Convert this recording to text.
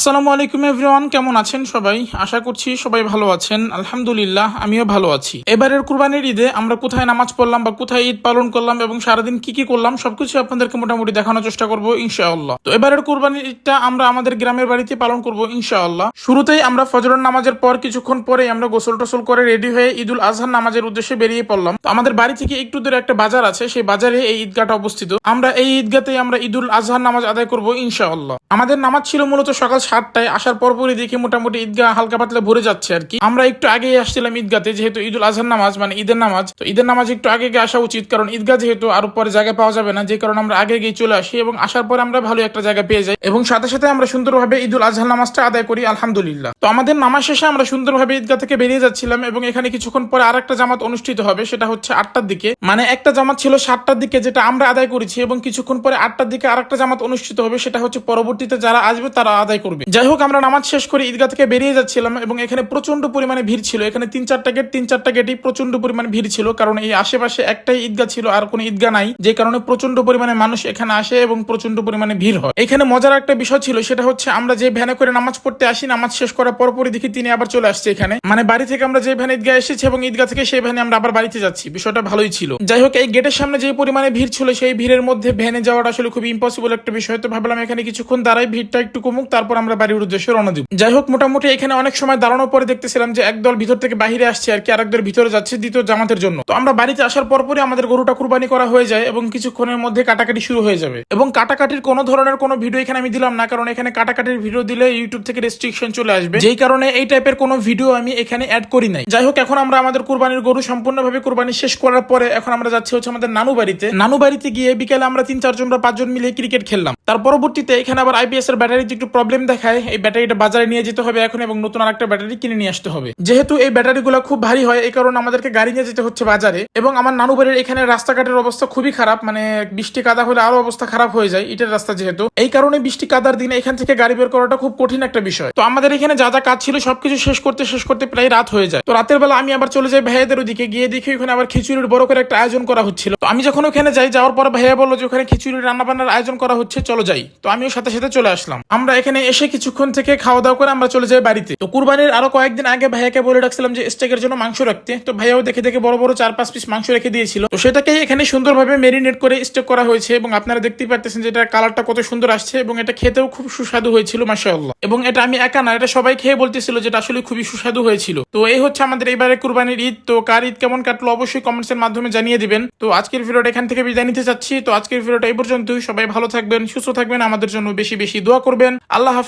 আসসালামু আলাইকুম এভরিওয়ান, কেমন আছেন সবাই? আশা করছি সবাই ভালো আছেন। আলহামদুলিল্লাহ, আমিও ভালো আছি। এবারের কুরবানির ঈদে আমরা কোথায় নামাজ পড়লাম বা কোথায় ঈদ পালন করলাম এবং সারাদিন কি কি করলাম, সবকিছু আপনাদেরকে মোটামুটি দেখানোর চেষ্টা করব, ইনশাআল্লাহ। তো এবারের কুরবানির ঈদটা আমরা আমাদের গ্রামের বাড়িতে পালন করব, ইনশাআল্লাহ। শুরুতেই আমরা ফজরের নামাজের পর কিছুক্ষণ পরে আমরা গোসল টোসল করে রেডি হয়ে ঈদুল আজহার নামাজের উদ্দেশ্যে বেরিয়ে পড়লাম। তো আমাদের বাড়ি থেকে একটু দূরে একটা বাজার আছে, সেই বাজারে এই ঈদগাহটা অবস্থিত। আমরা এই ঈদগাতেই আমরা ঈদুল আজহার নামাজ আদায় করব, ইনশাআল্লাহ। আমাদের নামাজ ছিল মূলত সকাল সাতটায় আসার পরপরই দেখি মোটামুটি ঈদগাহ হালকা পাতলা ভরে যাচ্ছে আর কি। আমরা একটু আগেই আসছিলাম ঈদগাতে, যেহেতু ঈদুল আজহার নামাজ মানে ঈদের নামাজ। তো ঈদের নামাজ একটু আগে গিয়ে আসা উচিত, কারণ ঈদগাহ যেহেতু আরও পরে জায়গা পাওয়া যাবে না, যে কারণে আমরা আগে গিয়ে চলে আসি এবং আসার পরে আমরা ভালো একটা জায়গা পেয়ে যাই। এবং সাথে সাথে আমরা সুন্দরভাবে ঈদুল আজহার নামাজটা আদায় করি, আলহামদুলিল্লাহ। তো আমাদের নামাজ শেষে আমরা সুন্দরভাবে ঈদগাহ থেকে বেরিয়ে যাচ্ছিলাম এবং এখানে কিছুক্ষণ পরে আরেকটা জামাত অনুষ্ঠিত হবে, সেটা হচ্ছে আটটার দিকে। মানে একটা জামাত ছিল সাতটার দিকে, যেটা আমরা আদায় করেছি এবং কিছুক্ষণ পরে আটটার দিকে আরেকটা জামাত অনুষ্ঠিত হবে, সেটা হচ্ছে পরবর্তীতে যারা আসবে তারা আদায় করবে। যাই হোক আমরা নামাজ শেষ করে ঈদগাহ থেকে বেরিয়ে যাচ্ছিলাম এবং এখানে প্রচণ্ড পরিমাণে ভিড় ছিল। এখানে তিন চারটা গেট তিন চারটা গেটেই প্রচণ্ড পরিমাণে ভিড় ছিল, কারণ এই আশেপাশে একটাই ঈদগাহ ছিল, আর কোনো ঈদগাহ নাই, যে কারণে প্রচণ্ড পরিমাণে মানুষ এখানে আসে এবং প্রচণ্ড পরিমাণে ভিড় হয়। এখানে মজার একটা বিষয় ছিল, সেটা হচ্ছে আমরা যে ভ্যানে করে নামাজ পড়তে আসি, নামাজ শেষ করার পরপরই দেখি তিনি আবার চলে আসছে এখানে। মানে বাড়ি থেকে আমরা যে ভ্যানে ঈদগাহ এসেছি এবং ঈদগাহ থেকে সেই ভ্যানে আমরা আবার বাড়িতে যাচ্ছি। বিষয়টা ভালোই ছিল। যাই হোক এই গেটের সামনে যে পরিমাণে ভিড় ছিল, সেই ভিড়ের মধ্যে ভ্যানে যাওয়াটা আসলে খুব ইম্পসিবল একটা বিষয়। তো ভাবলাম এখানে কিছুক্ষণ দাঁড়াই, ভিড়টা একটু কমুক, তারপর আমরা বাড়ির উদ্দেশ্যে রওনা দিব। যাই হোক, মোটামুটি এখানে অনেক সময় দাঁড়ানোর পরে দেখতেছিলাম যে একদল ভিতর থেকে বাহিরে আসছে আর কি আরেকদল ভিতরে যাচ্ছে দ্বিতীয় জামাতের জন্য। তো আমরা বাড়িতে আসার পরপরই আমাদের গরুটা কুরবানি করা হয়ে যায় এবং কিছুক্ষণের মধ্যে কাটাকাটি শুরু হয়ে যাবে। এবং কাটাকাটির কোনো ধরনের কোনো ভিডিও এখানে আমি দিলাম না, কারণ এখানে কাটাকাটির ভিডিও দিলে ইউটিউব থেকে রেস্ট্রিকশন চলে আসবে। যেই কারণে এই টাইপের কোনো ভিডিও আমি এখানে অ্যাড করি নাই। যাই হোক, এখন আমরা আমাদের কুরবানির গরু সম্পূর্ণভাবে কুরবানি শেষ করার পরে এখন আমরা যাচ্ছি হচ্ছে আমাদের নানু বাড়িতে। নানু বাড়িতে গিয়ে বিকেলে আমরা তিন চারজন বা পাঁচজন মিলে ক্রিকেট খেললাম। তার পরবর্তীতে এখানে আবার আইপিএস এর ব্যাটারিতে একটু প্রবলেম দেখায়, এই ব্যাটারিটা বাজারে নিয়ে যেতে হবে এখন এবং নতুন আরেকটা ব্যাটারি কিনে নিয়ে আসতে হবে। যেহেতু এই ব্যাটারিগুলো খুব ভারী হয়, এই কারণে আমাদেরকে গাড়ি নিয়ে যেতে হচ্ছে বাজারে এবং আমার নানু বাড়ির এখানে রাস্তাঘাটের অবস্থা খুবই খারাপ মানে বৃষ্টি, কাদা হলে আরও অবস্থা খারাপ হয়ে যায় ইটের রাস্তা যেহেতু। এই কারণে বৃষ্টি, কাদার দিনে এখান থেকে গাড়ি বের করাটা খুব কঠিন একটা বিষয়। তো আমাদের এখানে যা যা কাজ ছিল সবকিছু শেষ করতে শেষ করতে প্রায় রাত হয়ে যায়। তো রাতের বেলা আমি আবার চলে যাই ভাইয়াদের ওদিকে, গিয়ে দেখি ওখানে আবার খিচুড়ির বড় করে একটা আয়োজন করা হচ্ছিল। তো আমি যখন ওখানে যাই, যাওয়ার পর ভাইয়া বলল যে ওখানে খিচুড়ির রান্না বান্নার আয়োজন করা হচ্ছে, চলো যাই। তো আমিও সাথে সাথে চলে আসলাম। আমরা এখানে এসে কিছুক্ষণ থেকে খাওয়া দাওয়া করে আমরা চলে যাই বাড়িতে। তো কুরবানির আরও কয়েকদিন আগে ভাইয়াকে বলে রাখছিলাম যে স্টেকের জন্য মাংস রাখতে। তো ভাইয়াও দেখে দেখে বড় বড় চার পাঁচ পিস মাংস রেখে দিয়েছিল। তো সেটাকেই এখানে সুন্দরভাবে মেরিনেট করে স্টেক করা হয়েছে এবং আপনারা দেখতেই পারতেছেন যে এটার কালারটা কত সুন্দর আসছে এবং এটা খেতেও খুব সুস্বাদু হয়েছিল, মাশাআল্লাহ। এবং এটা আমি একা না, এটা সবাই খেয়ে বলতেছিল যেটা আসলে খুবই সুস্বাদু হয়েছিল। তো এই হচ্ছে আমাদের এবারে কুরবানির ঈদ। তো কার ঈদ কেমন কাটলো অবশ্যই কমেন্টস এর মাধ্যমে জানিয়ে দিবেন। তো আজকের ভিডিওটা এখান থেকে বিদায় নিতে চাচ্ছি। তো আজকের ভিডিওটা এই পর্যন্তই। সবাই ভালো থাকবেন, সুস্থ থাকবেন, আমাদের জন্য বেশি বেশি দোয়া করবেন। আল্লাহ